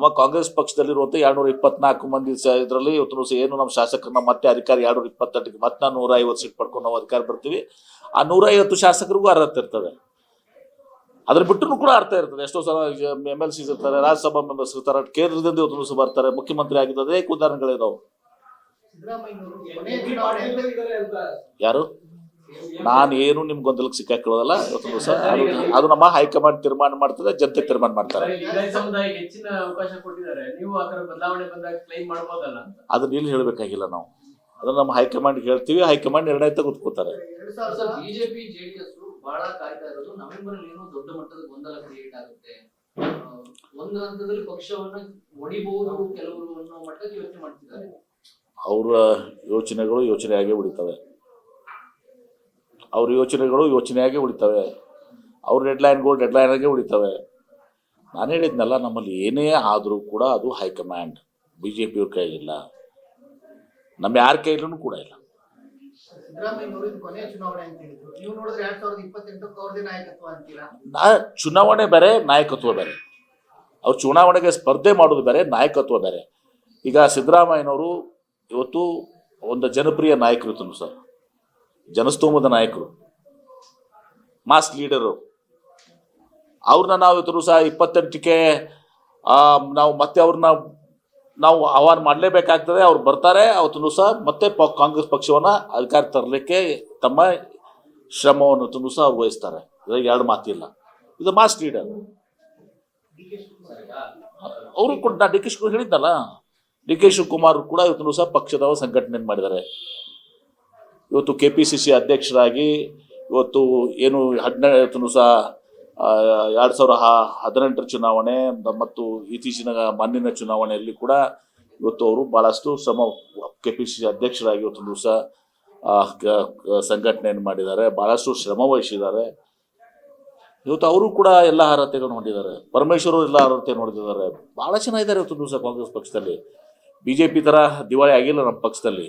ನಮ್ಮ ಕಾಂಗ್ರೆಸ್ ಪಕ್ಷದಲ್ಲಿರುವಂಥ ಎರಡ್ನೂರ ಇಪ್ಪತ್ನಾಲ್ಕು ಮಂದಿ ಇದರಲ್ಲಿ ಇವತ್ತು ಏನು ನಮ್ಮ ಶಾಸಕರನ್ನ ಮತ್ತೆ ಅಧಿಕಾರ ಎರಡ್ನೂರ ಇಪ್ಪತ್ತೆಂಟಕ್ಕೆ ಮತ್ತೆ ನಾವು ನೂರ ಐವತ್ತು ಸೀಟ್ ಪಡ್ಕೊಂಡು ನಾವು ಅಧಿಕಾರ ಬರ್ತೀವಿ. ಆ ನೂರ ಐವತ್ತು ಶಾಸಕರಿಗೂ ಅರ್ಹತೆ ಇರ್ತದೆ. ಅದ್ರ ಬಿಟ್ಟರು ಕೂಡ ಅರ್ಥ ಇರ್ತದೆ. ಎಷ್ಟೋ ಸಲ ಎಂ ಎಲ್ ಸಿ ಇರ್ತಾರೆ ರಾಜ್ಯಸಭಾ ಮೆಂಬರ್ಸ್ ಇರ್ತಾರೆ ಕೇಂದ್ರದಿಂದ ಇವತ್ತು ಬರ್ತಾರೆ ಮುಖ್ಯಮಂತ್ರಿ ಆಗಿದ್ದು ಅದೇ ಉದಾಹರಣೆಗಳಿದಾವೆ ಯಾರು? ನಾನು ಏನು ನಿಮ್ ಗೊಂದಲಕ್ಕೆ ಸಿಕ್ಕಾಕೊಳ್ಳೋದಲ್ಲ ಇವತ್ತು ದಿವಸ ಅದು ಅದು ನಮ್ಮ ಹೈಕಮಾಂಡ್ ತೀರ್ಮಾನ ಮಾಡ್ತದೆ ಜನತೆ ತೀರ್ಮಾನ ಮಾಡ್ತಾರೆ. ಲಿಂಗಾಯತ ಸಮುದಾಯಕ್ಕೆ ಹೆಚ್ಚಿನ ಅವಕಾಶ ಕೊಟ್ಟಿದ್ದಾರೆ. ನೀವು ಆ ಬದಲಾವಣೆ ಬಂದಾಗ ಕ್ಲೈಮ್ ಮಾಡ್ಬೋದಲ್ಲ ಅಂತ. ಅದನ್ನ ಇಲ್ಲಿ ಹೇಳಬೇಕಾಗಿಲ್ಲ ನಾವು. ಅದನ್ನ ನಮ್ಮ ಹೈಕಮಾಂಡ್ ಹೇಳ್ತೀವಿ ಹೈಕಮಾಂಡ್ ನಿರ್ಣಯ ತೆಗೆದುಕೊತಾರೆ ಎರಡ್ ಸಾವಿರದ ಬಿಜೆಪಿ ಜೆಡಿಎಸ್ ಬಹಳ ಕಾಯ್ತಾ ಇರೋದು ನವೆಂಬರ್ ಅಲ್ಲಿ ಏನೋ ದೊಡ್ಡ ಮಟ್ಟದ ಗೊಂದಲ ಕ್ರಿಯೇಟ್ ಆಗುತ್ತೆ. ಒಂದು ಹಂತದಲ್ಲಿ ಪಕ್ಷವನ್ನ ಒಡಿಬಹುದು ಕೆಲವರು ಅನ್ನೋ ಮಟ್ಟಕ್ಕೆ ಯೋಚನೆ ಮಾಡ್ತಿದ್ದಾರೆ. ಅವರ ಯೋಚನೆಗಳು ಯೋಚನೆಯಾಗಿ ಉಳಿತವೆ. ಅವ್ರ ಯೋಚನೆಗಳು ಯೋಚನೆಯಾಗಿ ಉಳಿತವೆ. ಅವ್ರ ಡೆಡ್ಲೈನ್ಗಳು ಡೆಡ್ಲೈನ್ ಆಗಿ ಉಳಿತವೆ. ನಾನು ಹೇಳಿದ್ನಲ್ಲ ನಮ್ಮಲ್ಲಿ ಏನೇ ಆದರೂ ಕೂಡ ಅದು ಹೈಕಮಾಂಡ್ ಬಿ ಜೆ ಪಿಯವ್ರ ಕೈಗಿಲ್ಲ ನಮ್ಮ ಯಾರ ಕೈಲೂ ಕೂಡ ಇಲ್ಲ. ನಾ ಚುನಾವಣೆ ಬೇರೆ ನಾಯಕತ್ವ ಬೇರೆ. ಅವ್ರು ಚುನಾವಣೆಗೆ ಸ್ಪರ್ಧೆ ಮಾಡೋದು ಬೇರೆ ನಾಯಕತ್ವ ಬೇರೆ. ಈಗ ಸಿದ್ದರಾಮಯ್ಯನವರು ಇವತ್ತು ಒಂದು ಜನಪ್ರಿಯ ನಾಯಕರು ಸರ್. ಜನಸ್ತೋಮದ ನಾಯಕರು ಮಾಸ್ ಲೀಡರು ಅವ್ರನ್ನ ನಾವು ಇವತ್ತು ಸಹ ಇಪ್ಪತ್ತೆಂಟಕ್ಕೆ ನಾವು ಮತ್ತೆ ಅವ್ರನ್ನ ನಾವು ಆಹ್ವಾನ ಮಾಡಲೇಬೇಕಾಗ್ತದೆ. ಅವ್ರು ಬರ್ತಾರೆ ಅವತ್ತು ಸಹ ಮತ್ತೆ ಪ, ಕಾಂಗ್ರೆಸ್ ಪಕ್ಷವನ್ನು ಅಧಿಕಾರ ತರಲಿಕ್ಕೆ ತಮ್ಮ ಶ್ರಮವನ್ನು ತುಂಬ ಸಹ ವಹಿಸ್ತಾರೆ. ಇದ್ರಾಗ ಎರಡು ಮಾತಿಲ್ಲ. ಇದು ಮಾಸ್ ಲೀಡರ್ ಅವರು ಕೂಡ, ಡಿ ಕೆ ಶಿವಕುಮಾರ್ ಹೇಳಿದ್ನಲ್ಲ ಡಿ ಕೆ ಶಿವಕುಮಾರ್ ಕೂಡ ಇವತ್ತು ಸಹ ಪಕ್ಷದ ಸಂಘಟನೆ ಮಾಡಿದ್ದಾರೆ. ಇವತ್ತು ಕೆ ಪಿ ಸಿ ಸಿ ಅಧ್ಯಕ್ಷರಾಗಿ ಇವತ್ತು ಏನು ಹದಿನೆಂಟು ಸಹ ಎರಡು ಸಾವಿರ ಹ- ಹದಿನೆಂಟರ ಚುನಾವಣೆ, ಮತ್ತು ಇತ್ತೀಚಿನ ಮಣ್ಣಿನ ಚುನಾವಣೆಯಲ್ಲಿ ಕೂಡ ಇವತ್ತು ಅವರು ಭಾಳಷ್ಟು ಶ್ರಮ ಕೆ ಪಿ ಸಿ ಸಿ ಅಧ್ಯಕ್ಷರಾಗಿ ಇವತ್ತು ದಿವಸ ಸಂಘಟನೆಯನ್ನು ಮಾಡಿದ್ದಾರೆ. ಭಾಳಷ್ಟು ಶ್ರಮ ವಹಿಸಿದ್ದಾರೆ. ಇವತ್ತು ಅವರು ಕೂಡ ಎಲ್ಲ ಅರ್ಹತೆಗಳನ್ನು ಹೊಂದಿದ್ದಾರೆ. ಪರಮೇಶ್ವರ್ ಎಲ್ಲ ಅರ್ಹತೆ ಹೊಂದಿದ್ದಾರೆ. ಭಾಳ ಜನ ಇದ್ದಾರೆ ಇವತ್ತು ದಿವಸ ಕಾಂಗ್ರೆಸ್ ಪಕ್ಷದಲ್ಲಿ. ಬಿ ಜೆ ಪಿ ಥರ ದಿವಾಳಿ ಆಗಿಲ್ಲ ನಮ್ಮ ಪಕ್ಷದಲ್ಲಿ.